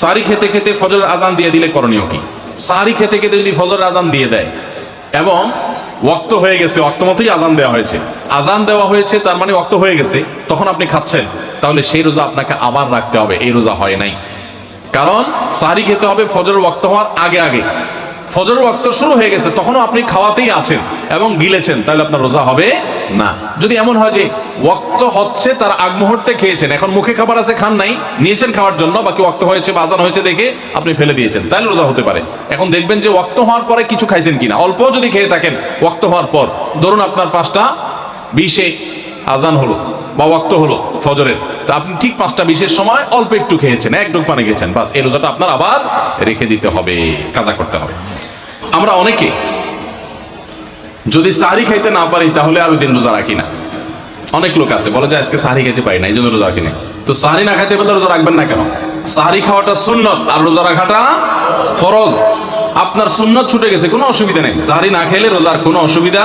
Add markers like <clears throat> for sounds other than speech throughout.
সারি খেতে খেতে ফজর আজান দিয়ে দিলে করণীয় কি? সারি খেতে খেতে যদি ফজর আজান দিয়ে দেয়, এবং ওয়াক্ত হয়ে গেছে ওক্ত মতোই আজান দেওয়া হয়েছে। আজান দেওয়া হয়েছে, তার মানে ওক্ত হয়ে গেছে, তখন আপনি খাচ্ছেন, তাহলে সেই রোজা আপনাকে আবার রাখতে হবে, এই রোজা হয় নাই। কারণ সারি খেতে হবে ফজর ওয়াক্ত হওয়ার আগে আগে। ফজর ওয়াক্ত শুরু হয়ে গেছে, তখনও আপনি খাওয়াতেই আছেন এবং গিলেছেন, তাহলে আপনার রোজা হবে না। যদি এমন হয় যে ওয়াক্ত হচ্ছে, তার আগ মুহূর্তে খেয়েছেন, এখন মুখে খাবার আছে, খান নাই, নিয়েছেন খাওয়ার জন্য, বাকি ওয়াক্ত হয়েছে বাজান হয়েছে দেখে আপনি ফেলে দিয়েছেন, তাহলে রোজা হতে পারে। এখন দেখবেন যে ওয়াক্ত হওয়ার পরে কিছু খাইছেন কিনা অল্প যদি খেয়ে থাকেন, ওয়াক্ত হওয়ার পর, ধরুন আপনার পাঁচটা, বিশে আজান হলো বা ওয়াক্ত হলো ফজরের। তা আপনি ঠিক পাঁচটা বিশের সময় অল্প একটু খেয়েছেন, এক ডোক পানি খেয়েছেন, বাস এই রোজাটা আপনার আবার রেখে দিতে হবে, কাজা করতে হবে। আমরা অনেকে যদি সাহারি খাইতে না পারি, তাহলে আর ওই দিন রোজা রাখি না। অনেক লোক আছে, বলে যে আজকে সাহারি খাইতে পারি না, এই জন্য রোজা রাখি না তো সাহারি না খাইতে পারলে রোজা রাখবেন না কেন? সাহারি খাওয়াটা সুন্নত, আর রোজা রাখাটা ফরজ। আপনার সুন্নত ছুটে গেছে, কোনো অসুবিধা নেই। সাহারি না খেলে রোজার কোনো অসুবিধা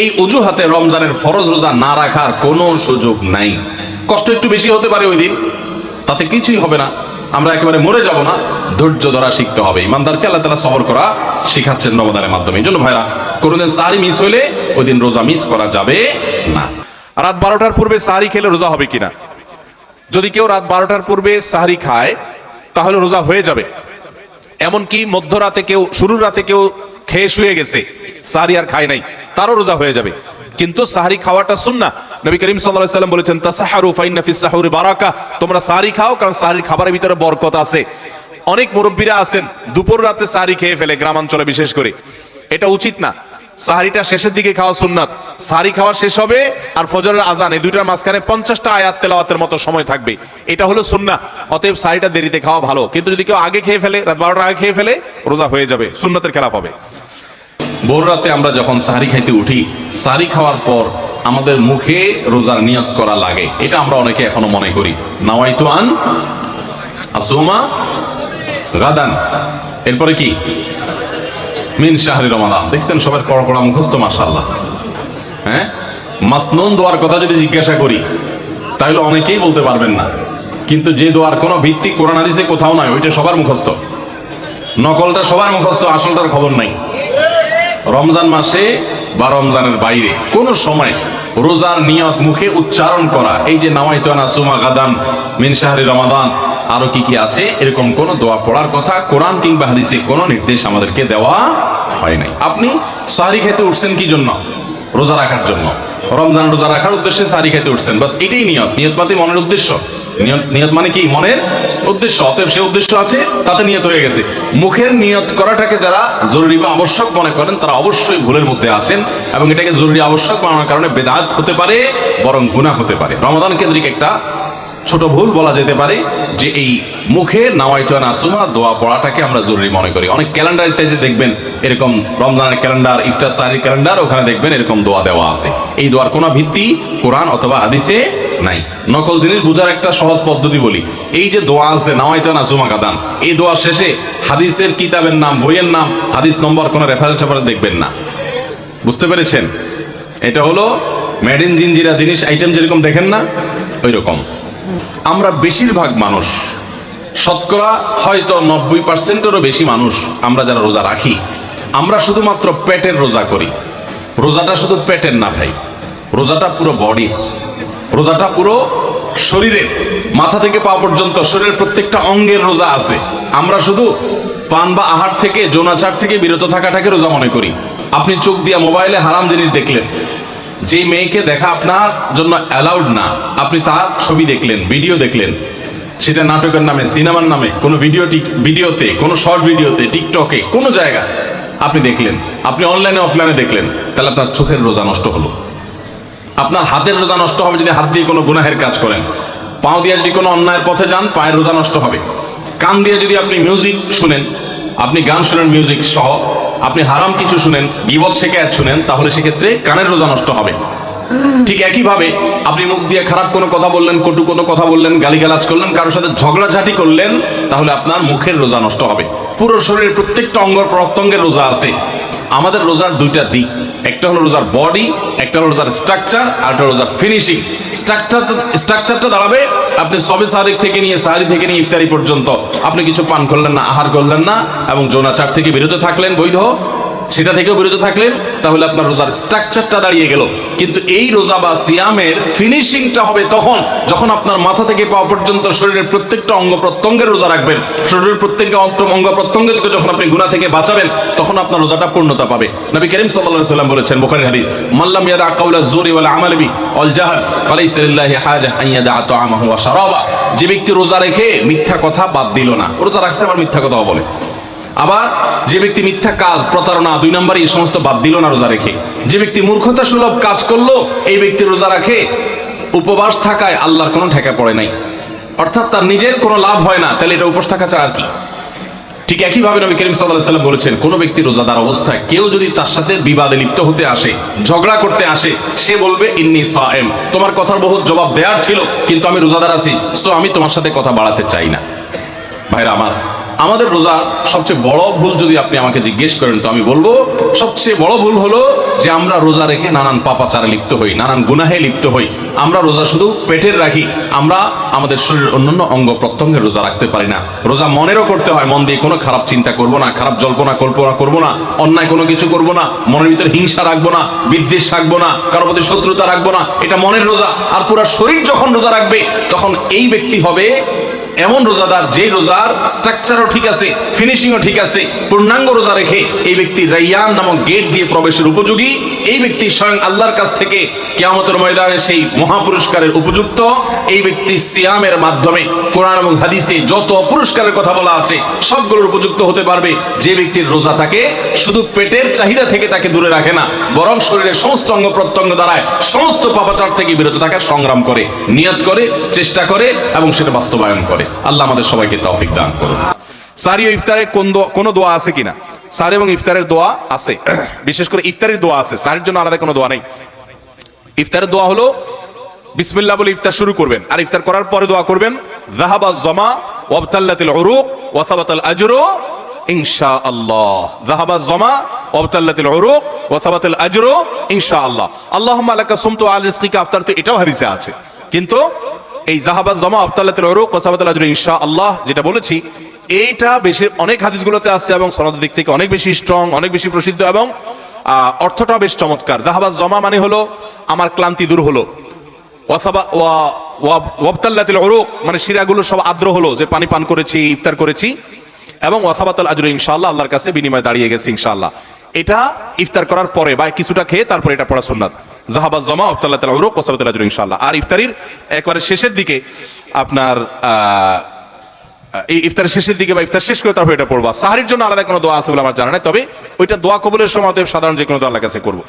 এই অজুহাতে রমজানের ফরজ রোজা না রাখার কোনো সুযোগ নাই। কষ্ট একটু বেশি হতে পারে ওই দিন, তাতে কিছুই হবে না। আমরা একেবারে মরে যাব না, ধৈর্য ধরা শিখতে হবে। ইমানদারকে আল্লাহ তালা সবর করা শিখাচ্ছেন রমদানের মাধ্যমে। এই জন্য ভাইরা, কোনোদিন সারি মিস হইলে ওই দিন রোজা মিস করা যাবে না। রাত বারোটার পূর্বে সাহারি খেলে রোজা হবে কিনা? যদি কেউ রাত বারোটার পূর্বে সাহারি খায়, তাহলে রোজা হয়ে যাবে। এমনকি মধ্যরাতে কেউ, শুরুর রাতে কেউ খেয়ে শুয়ে গেছে। সাহারি আর খায় নাই, তারও রোজা হয়ে যাবে। কিন্তু সাহারি খাওয়াটা সুন্না নবী করিম সাল্লাম বলেছেন, তাসাহারু ফাইন্না বারাকা। তোমরা সাহারি খাও, কারণ সাহারির খাবারের ভিতরে বরকত আছে। অনেক মুরব্বীরা আছেন, দুপুর রাতে সাহারি খেয়ে ফেলে গ্রামাঞ্চলে বিশেষ করে। এটা উচিত না। সাহারিটা শেষের দিকে খাওয়া সুন্নাত। সাহারি খাওয়া শেষ হবে আর ফজরের আজান, এই দুইটার মাঝখানে পঞ্চাশটা আয়াত তেলাওয়াতের মতো সময় থাকবে। এটা হলো সুন্না অতএব সাহারিটা দেরিতে খাওয়া ভালো। কিন্তু যদি কেউ আগে খেয়ে ফেলে, রাত বারোটার আগে খেয়ে ফেলে, রোজা হয়ে যাবে, সুন্নতের খেলাফ হবে। ভোর রাতে আমরা যখন সাহারি খাইতে উঠি, সাহারি খাওয়ার পর আমাদের মুখে রোজার নিয়ত করা লাগে। এটা আমরা অনেকে এখনও মনে করি। নাওয়াইতু আন আসুমা গাদান। এরপরে কি? মিন শাহরি রমাদান। দেখছেন সবার কড়া কড়া মুখস্থ মাশাল্লাহ হ্যাঁ? মাসনুন দোয়ার কথা যদি জিজ্ঞাসা করি, তাহলে অনেকেই বলতে পারবেন না। কিন্তু যে দোয়ার কোনো ভিত্তি কোরআন হাদিসে কোথাও নাই, ওইটা সবার মুখস্থ। নকলটা সবার মুখস্থ, আসলটার খবর নাই। রমজান মাসে বা রমজানের বাইরে কোনো সময় রোজার নিয়ত মুখে উচ্চারণ করা, এই যে নাওয়াইতানা সুমা গাদান মিন শাহরি রমাদান, আরও কি কি আছে? এরকম কোন দোয়া পড়ার কথা কোরআন কিংবা হাদিসে কোনো নির্দেশ আমাদেরকে দেওয়া হয় নাই। আপনি সাহারি খেতে উঠছেন কি জন্য? রোজা রাখার জন্য। রমজান রোজা রাখার উদ্দেশ্যে সাহারি খেতে উঠছেন। বাস এটাই নিয়ত। নিয়ত মানে মনের উদ্দেশ্য। নিয়ত মানে কি? মনের উদ্দেশ্য। অতএব সে উদ্দেশ্য আছে, তাতে নিয়ত হয়ে গেছে। মুখের নিয়ত করাটাকে যারা জরুরি বা আবশ্যক মনে করেন, তারা অবশ্যই ভুলের মধ্যে আছেন এবং এটাকে জরুরি আবশ্যক বানানোর কারণে বেদাত হতে পারে, বরং গুনাহ হতে পারে। রমাদান কেন্দ্রিক একটা ছোট ভুল বলা যেতে পারে যে এই মুখে নাওয়াইতো নাসুমা দোয়া পড়াটাকে আমরা জরুরি মনে করি। অনেক ক্যালেন্ডার ইত্যাদি দেখবেন, এরকম রমজানের ক্যালেন্ডার, ইফতার সারির ক্যালেন্ডার, ওখানে দেখবেন এরকম দোয়া দেওয়া আছে। এই দোয়ার কোনো ভিত্তি কোরআন অথবা হাদিসে নাই। নকল জিনিস বোঝার একটা সহজ পদ্ধতি বলি। এই যে দোয়া আছে, নাওয়াইতো নাসুমা কাদান এই দোয়া শেষে হাদিসের কিতাবের নাম, বইয়ের নাম, হাদিস নম্বর কোনো রেফারেন্স রেফারেন্স দেখবেন না। বুঝতে পেরেছেন? এটা হলো মেড ইন জিনজিরা জিনিস আইটেম যেরকম দেখেন না ওই রকম আমরা বেশিরভাগ মানুষ, শতকরা হয়তো নব্বই পার্সেন্টেরও বেশি মানুষ আমরা যারা রোজা রাখি, আমরা শুধুমাত্র পেটের রোজা করি। রোজাটা শুধু পেটের না ভাই, রোজাটা পুরো বডির রোজাটা পুরো শরীরের, মাথা থেকে পা পর্যন্ত, শরীরের প্রত্যেকটা অঙ্গের রোজা আছে। আমরা শুধু পান বা আহার থেকে, যৌনাচার থেকে বিরত থাকাটাকে রোজা মনে করি। আপনি চোখ দিয়ে মোবাইলে হারাম জিনিস দেখলেন। যে মেয়েকে দেখা আপনার জন্য অ্যালাউড না, আপনি তার ছবি দেখলেন ভিডিও দেখলেন। সেটা নাটকের নামে, সিনেমার নামে, কোনো ভিডিও ভিডিওতে কোনো শর্ট ভিডিওতে টিকটকে কোনো জায়গা আপনি দেখলেন। আপনি অনলাইনে অফলাইনে দেখলেন। তাহলে আপনার চোখের রোজা নষ্ট হলো। আপনার হাতের রোজা নষ্ট হবে যদি হাত দিয়ে কোনো গুনাহের কাজ করেন। পাও দিয়ে যদি কোনো অন্যায়ের পথে যান, পায়ের রোজা নষ্ট হবে। কান দিয়ে যদি আপনি মিউজিক শুনেন, আপনি গান শুনেন মিউজিক সহ, আপনি হারাম কিছু শুনেন, বিপদ শেখায় শুনেন, তাহলে সেক্ষেত্রে কানের রোজা নষ্ট হবে। ঠিক একইভাবে আপনি মুখ দিয়ে খারাপ কোনো কথা বললেন, কটু কোনো কথা বললেন, গালিগালাজ করলেন, কারোর সাথে ঝগড়াঝাটি করলেন, তাহলে আপনার মুখের রোজা নষ্ট হবে। পুরো শরীরের প্রত্যেকটা অঙ্গ প্রত্যঙ্গের রোজা আছে। আমাদের রোজার দুইটা দিক। একটা হলো রোজার বডি, একটা হলো রোজার স্ট্রাকচার আর একটা রোজার ফিনিশিং স্ট্রাকচারটা স্ট্রাকচারটা দাঁড়াবে, আপনি সবে সারিক থেকে নিয়ে সাহারি থেকে নিয়ে ইফতারি পর্যন্ত আপনি কিছু পান করলেন না, আহার করলেন না, এবং জোনাচার থেকে বিরত থাকলেন, বৈধ। সেটা থেকেও বিরত থাকলেন, তাহলে আপনার রোজার স্ট্রাকচারটা দাঁড়িয়ে গেল। কিন্তু এই রোজা বা সিয়ামের ফিনিশিংটা হবে তখন, যখন আপনার মাথা থেকে পাওয়া পর্যন্ত শরীরের প্রত্যেকটা অঙ্গ প্রত্যঙ্গের রোজা রাখবেন। শরীরের প্রত্যেকটা অন্ত- অঙ্গ প্রত্যঙ্গ যখন আপনি গুণা থেকে বাঁচাবেন, তখন আপনার রোজাটা পূর্ণতা পাবে। নবী করিম সাল্লাল্লাহু সাল্লাম বলেছেন বুখারী হাদিস মাল্লাম ইয়াদা কাউলা জুরি ওয়াল আমাল বি ওয়াল জাহল, ফালাইসা লিল্লাহি হাজা আন ইয়াদা তাআমাহু ওয়া শারাবা। যে ব্যক্তি রোজা রেখে মিথ্যা কথা বাদ দিল না রোজা রাখছে আবার মিথ্যা কথা বলে। আবার যে ব্যক্তি মিথ্যা কাজ, প্রতারণা, দুই নম্বরে এই সমস্ত বাদ দিল না রোজা রেখে। যে ব্যক্তি মূর্খতা সুলভ কাজ করল, এই ব্যক্তি রোজা রাখে। উপবাস থাকায় আল্লাহর কোনো ঠেকা পড়ে নাই। অর্থাৎ তার নিজের কোনো লাভ হয় না, তাহলে এটা উপোস থাকা ছাড়া আর কি? ঠিক একইভাবে নবী করিম সাল্লাহ সাল্লাম বলেছেন, কোনো ব্যক্তি রোজাদার অবস্থায় কেউ যদি তার সাথে বিবাদে লিপ্ত হতে আসে, ঝগড়া করতে আসে, সে বলবে, ইন্নি সায়েম। তোমার কথার বহুত জবাব দেওয়ার ছিল, কিন্তু আমি রোজাদার আছি সো আমি তোমার সাথে কথা বাড়াতে চাই না। ভাইরা আমার আমাদের রোজার সবচেয়ে বড় ভুল যদি আপনি আমাকে জিজ্ঞেস করেন, তো আমি বলব, সবচেয়ে বড় ভুল হলো যে আমরা রোজা রেখে নানান পাপাচারে লিপ্ত হই, নানান গুনাহে লিপ্ত হই। আমরা রোজা শুধু পেটের রাখি, আমরা আমাদের শরীরের অন্যান্য অঙ্গ প্রত্যঙ্গে রোজা রাখতে পারি না। রোজা মনেরও করতে হয়, মন দিয়ে কোনো খারাপ চিন্তা করব না, খারাপ জল্পনা কল্পনা করব না, অন্যায় কোনো কিছু করব না, মনের ভিতরে হিংসা রাখব না, বিদ্বেষ রাখব না, কারোর প্রতি শত্রুতা রাখব না, এটা মনের রোজা। আর পুরো শরীর যখন রোজা রাখবে, তখন এই ব্যক্তি হবে এমন রোজাদার যে রোজার স্ট্রাকচারও ঠিক আছে ফিনিশিংও ঠিক আছে, পূর্ণাঙ্গ রোজা রেখে এই ব্যক্তি রাইয়ান নামক গেট দিয়ে প্রবেশের উপযোগী। এই ব্যক্তি স্বয়ং আল্লাহর কাছ থেকে কেয়ামতের ময়দানে সেই মহাপুরস্কারের উপযুক্ত। এই ব্যক্তি সিয়ামের মাধ্যমে কোরআন এবং হাদিসে যত পুরস্কারের কথা বলা আছে, সবগুলোর উপযুক্ত হতে পারবে। যে ব্যক্তির রোজা থাকে, শুধু পেটের চাহিদা থেকে তাকে দূরে রাখে না, বরং শরীরের সমস্ত অঙ্গ প্রত্যঙ্গ দ্বারায় সমস্ত পাপাচার থেকে বিরত থাকার সংগ্রাম করে, নিয়ত করে, চেষ্টা করে এবং সেটা বাস্তবায়ন করে। আল্লাহ আমাদের সবাইকে দান করুন। সারি ইফতারে কোন কোনো দোয়া আছে কিনা? এবং ইফতারের দোয়া আছে। <clears throat> বিশেষ করে ইফতারের দোয়া আছে। জন্য আলাদা কোনো দোয়া নেই। ইফতারের দোয়া হলো বলে ইফতার শুরু করবেন। আর ইফতার করার পরে দোয়া করবেন জমা ওয়াবতাল্লাতিল উরুক ওয়া সাবাতাল আজরু ইনশাআল্লাহ। যাহাবা জমা ওয়াবতাল্লাতিল উরুক ওয়া সাবাতাল আজরু ইনশাআল্লাহ। আল্লাহুম্মা লাকা সুমতু আল রিজকিকা। আফতারতু এটাও হাদিসে আছে। কিন্তু এই জাহাবাজ জমা আবতাল্লাতের ওরুক ওসাবাতাল আজরু ইনশাআল্লাহ যেটা বলেছি, এইটা বেশি, অনেক হাদিসগুলোতে আছে এবং সনদের দিক থেকে অনেক বেশি স্ট্রং অনেক বেশি প্রসিদ্ধ এবং অর্থটাও বেশ চমৎকার। জাহাবাজ জমা মানে হলো, আমার ক্লান্তি দূর হলো। ওয়াসাবা ওয়া, ওয়া- ওয়াবতাল্লাতিল উরুক মানে শিরাগুলো সব আদ্র হলো, যে পানি পান করেছি, ইফতার করেছি। এবং ওয়াসাবাতাল আজরু ইনশাআল্লাহ আল্লাহর কাছে বিনিময়ে দাঁড়িয়ে গেছে ইনশাআল্লাহ। এটা ইফতার করার পরে বা কিছুটা খেয়ে তারপরে এটা পড়া সুন্নাত। জাহাবাজ জমা আবতাল্লাহ উরুক ওয়াসাবাতাল আল্লাহ ইনশাল্লাহ আর ইফতারির একবারে শেষের দিকে আপনার এই ইফতারের শেষের দিকে বা ইফতার শেষ করে তারপর এটা পড়বা। সাহারির জন্য আলাদা কোনো দোয়া আছে বলে আমার জানা নাই, তবে ওইটা দোয়া কবুলের সময় সাধারণ যে কোনো দোয়া আল্লাহ কাছে করব।